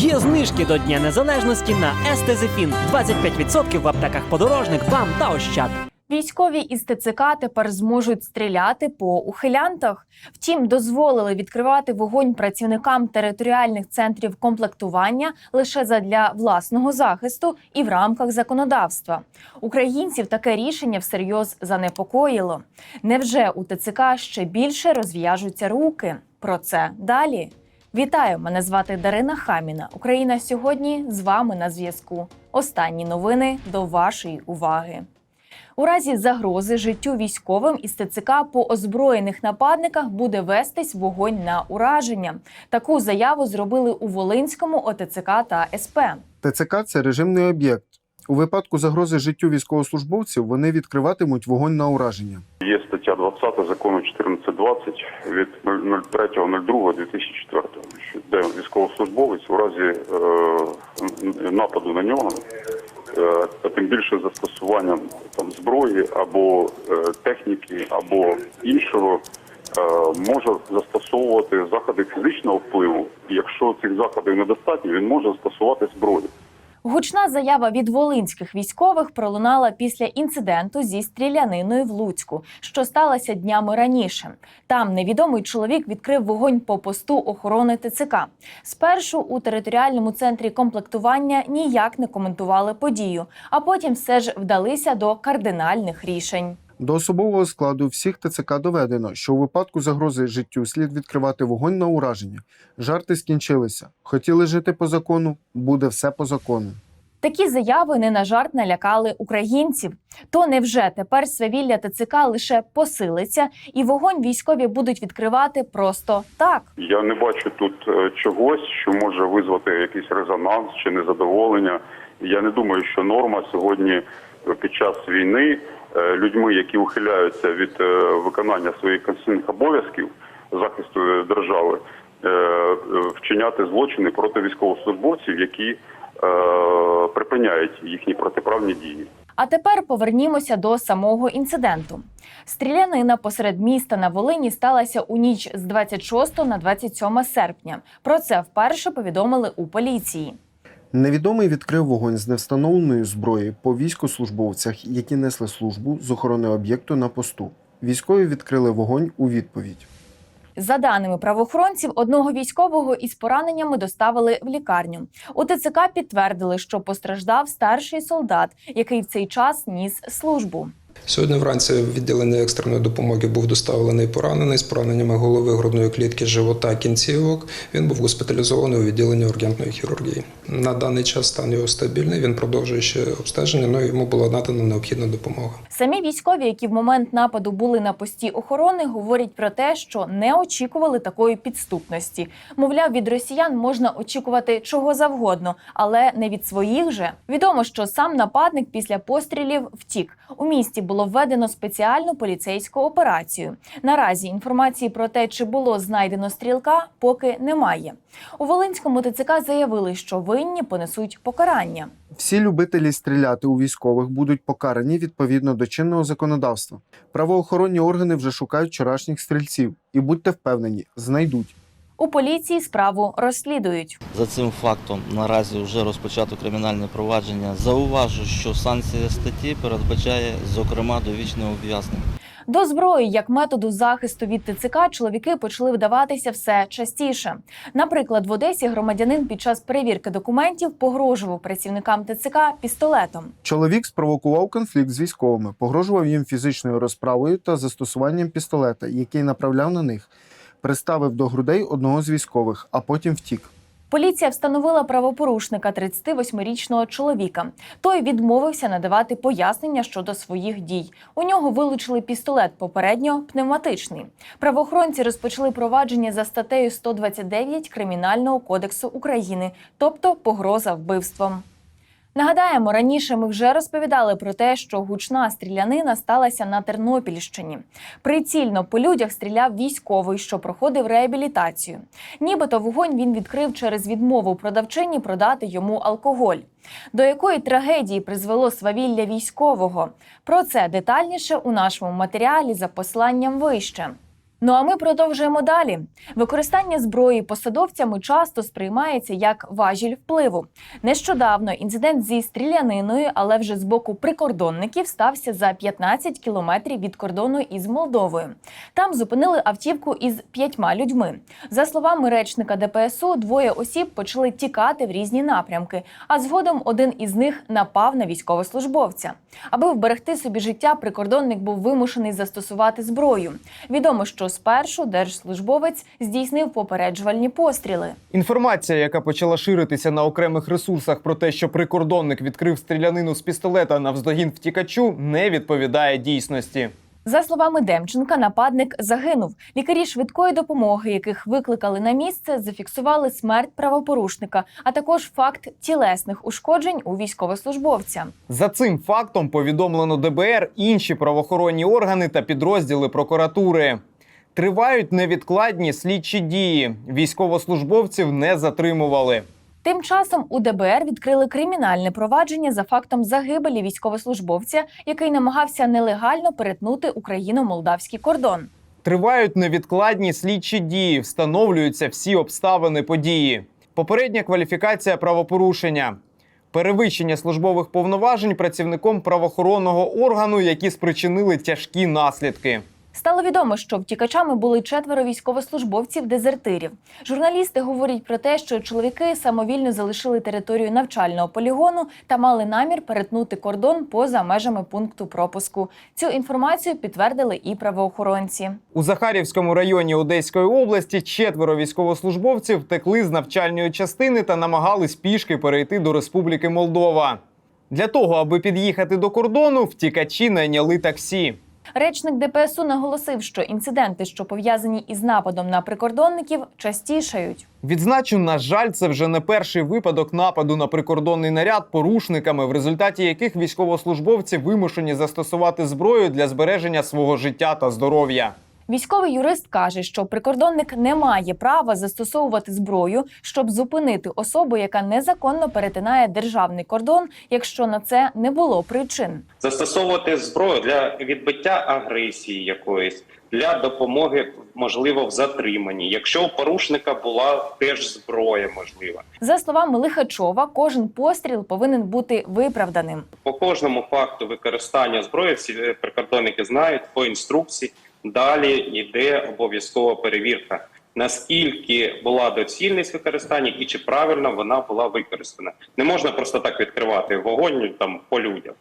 Є знижки до Дня Незалежності на Естезефін. 25% в аптеках подорожник, БАМ та Ощад. Військові із ТЦК тепер зможуть стріляти по ухилянтах. Втім, дозволили відкривати вогонь працівникам територіальних центрів комплектування лише задля власного захисту і в рамках законодавства. Українців таке рішення всерйоз занепокоїло. Невже у ТЦК ще більше розв'яжуться руки? Про це далі. Вітаю! Мене звати Дарина Хаміна. Україна сьогодні з вами на зв'язку. Останні новини до вашої уваги. У разі загрози життю військовим із ТЦК по озброєних нападниках буде вестись вогонь на ураження. Таку заяву зробили у Волинському ОТЦК та СП. ТЦК це режимний об'єкт. У випадку загрози життю військовослужбовців вони відкриватимуть вогонь на ураження. Є стаття 20 закону 1420 від 03.02.2004, що де військовослужбовець у разі е, нападу на нього, е, тим більше застосуванням там зброї або е, техніки, або іншого, е, може застосовувати заходи фізичного впливу. Якщо цих заходів недостатньо, він може застосувати зброю. Гучна заява від волинських військових пролунала після інциденту зі стріляниною в Луцьку, що сталося днями раніше. Там невідомий чоловік відкрив вогонь по посту охорони ТЦК. Спершу у територіальному центрі комплектування ніяк не коментували подію, а потім все ж вдалися до кардинальних рішень. До особового складу всіх ТЦК доведено, що у випадку загрози життю слід відкривати вогонь на ураження. Жарти скінчилися. Хотіли жити по закону, буде все по закону. Такі заяви не на жарт налякали українців. То невже тепер свавілля ТЦК лише посилиться, і вогонь військові будуть відкривати просто так? Я не бачу тут е, чогось, що може визвати якийсь резонанс чи незадоволення. Я не думаю, що норма сьогодні е, під час війни людьми, які ухиляються від е, виконання своїх конституційних обов'язків захисту е, держави, е, е, вчиняти злочини проти військовослужбовців, які е, припиняють їхні протиправні дії. А тепер повернімося до самого інциденту. Стрілянина посеред міста на Волині сталася у ніч з 26 на 27 серпня. Про це вперше повідомили у поліції. Невідомий відкрив вогонь з невстановленої зброї по військослужбовцях, які несли службу з охорони об'єкту на посту. Військові відкрили вогонь у відповідь. За даними правоохоронців, одного військового із пораненнями доставили в лікарню. У ТЦК підтвердили, що постраждав старший солдат, який в цей час ніс службу. Сьогодні вранці в відділення екстреної допомоги був доставлений поранений з пораненнями голови, грудної клітки, живота, кінцівок. Він був госпіталізований у відділенні ургентної хірургії. На даний час стан його стабільний. Він продовжує ще обстеження. Ну йому була надана необхідна допомога. Самі військові, які в момент нападу були на пості охорони, говорять про те, що не очікували такої підступності. Мовляв, від росіян можна очікувати чого завгодно, але не від своїх же. Відомо, що сам нападник після пострілів втік. У місті було введено спеціальну поліцейську операцію. Наразі інформації про те, чи було знайдено стрілка, поки немає. У Волинському ТЦК заявили, що винні понесуть покарання. Всі любителі стріляти у військових будуть покарані відповідно до чинного законодавства. Правоохоронні органи вже шукають вчорашніх стрільців, і будьте впевнені, знайдуть. У поліції справу розслідують. За цим фактом наразі вже розпочато кримінальне провадження. Зауважу, що санкція статті передбачає, зокрема, довічне ув'язнення. До зброї як методу захисту від ТЦК чоловіки почали вдаватися все частіше. Наприклад, в Одесі громадянин під час перевірки документів погрожував працівникам ТЦК пістолетом. Чоловік спровокував конфлікт з військовими, погрожував їм фізичною розправою та застосуванням пістолета, який направляв на них, приставив до грудей одного з військових, а потім втік. Поліція встановила правопорушника 38-річного чоловіка. Той відмовився надавати пояснення щодо своїх дій. У нього вилучили пістолет попередньо пневматичний. Правоохоронці розпочали провадження за статтею 129 Кримінального кодексу України, тобто погроза вбивством. Нагадаємо, раніше ми вже розповідали про те, що гучна стрілянина сталася на Тернопільщині. Прицільно по людях стріляв військовий, що проходив реабілітацію. Нібито вогонь він відкрив через відмову продавчині продати йому алкоголь. До якої трагедії призвело свавілля військового? Про це детальніше у нашому матеріалі за посланням вище. Ну а ми продовжуємо далі. Використання зброї посадовцями часто сприймається як важіль впливу. Нещодавно інцидент зі стріляниною, але вже з боку прикордонників, стався за 15 кілометрів від кордону із Молдовою. Там зупинили автівку із п'ятьма людьми. За словами речника ДПСУ, двоє осіб почали тікати в різні напрямки, а згодом один із них напав на військовослужбовця. Аби вберегти собі життя, прикордонник був вимушений застосувати зброю. Відомо, що спершу держслужбовець здійснив попереджувальні постріли. Інформація, яка почала ширитися на окремих ресурсах про те, що прикордонник відкрив стрілянину з пістолета навздогін втікачу, не відповідає дійсності. За словами Демченка, нападник загинув. Лікарі швидкої допомоги, яких викликали на місце, зафіксували смерть правопорушника, а також факт тілесних ушкоджень у військовослужбовця. За цим фактом повідомлено ДБР, інші правоохоронні органи та підрозділи прокуратури. Тривають невідкладні слідчі дії. Військовослужбовців не затримували. Тим часом у ДБР відкрили кримінальне провадження за фактом загибелі військовослужбовця, який намагався нелегально перетнути Україно-молдавський кордон. Тривають невідкладні слідчі дії, встановлюються всі обставини події. Попередня кваліфікація правопорушення. Перевищення службових повноважень працівником правоохоронного органу, які спричинили тяжкі наслідки. Стало відомо, що втікачами були четверо військовослужбовців-дезертирів. Журналісти говорять про те, що чоловіки самовільно залишили територію навчального полігону та мали намір перетнути кордон поза межами пункту пропуску. Цю інформацію підтвердили і правоохоронці. У Захарівському районі Одеської області четверо військовослужбовців втекли з навчальної частини та намагались пішки перейти до Республіки Молдова. Для того, аби під'їхати до кордону, втікачі найняли таксі. Речник ДПСУ наголосив, що інциденти, що пов'язані із нападом на прикордонників, частішають. Відзначу, на жаль, це вже не перший випадок нападу на прикордонний наряд порушниками, в результаті яких військовослужбовці вимушені застосувати зброю для збереження свого життя та здоров'я. Військовий юрист каже, що прикордонник не має права застосовувати зброю, щоб зупинити особу, яка незаконно перетинає державний кордон, якщо на це не було причин. застосовувати зброю для відбиття агресії якоїсь, для допомоги, можливо, в затриманні. Якщо у порушника була теж зброя, можливо. За словами Лихачова, кожен постріл повинен бути виправданим. По кожному факту використання зброї всі е, прикордонники знають по інструкції. Далі йде обов'язкова перевірка. Наскільки була доцільність використання і чи правильно вона була використана, не можна просто так відкривати вогонь там по людям.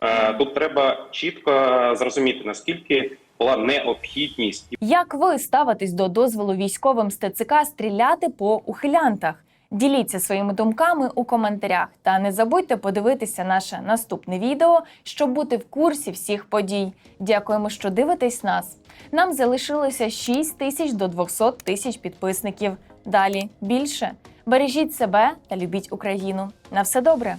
Е, Тут треба чітко зрозуміти наскільки була необхідність Як ви ставитесь до дозволу військовим з ТЦК стріляти по ухилянтах? Діліться своїми думками у коментарях та не забудьте подивитися наше наступне відео, щоб бути в курсі всіх подій. Дякуємо, що дивитесь нас. Нам залишилося 6 тисяч до 200 тисяч підписників. Далі більше. Бережіть себе та любіть Україну. На все добре!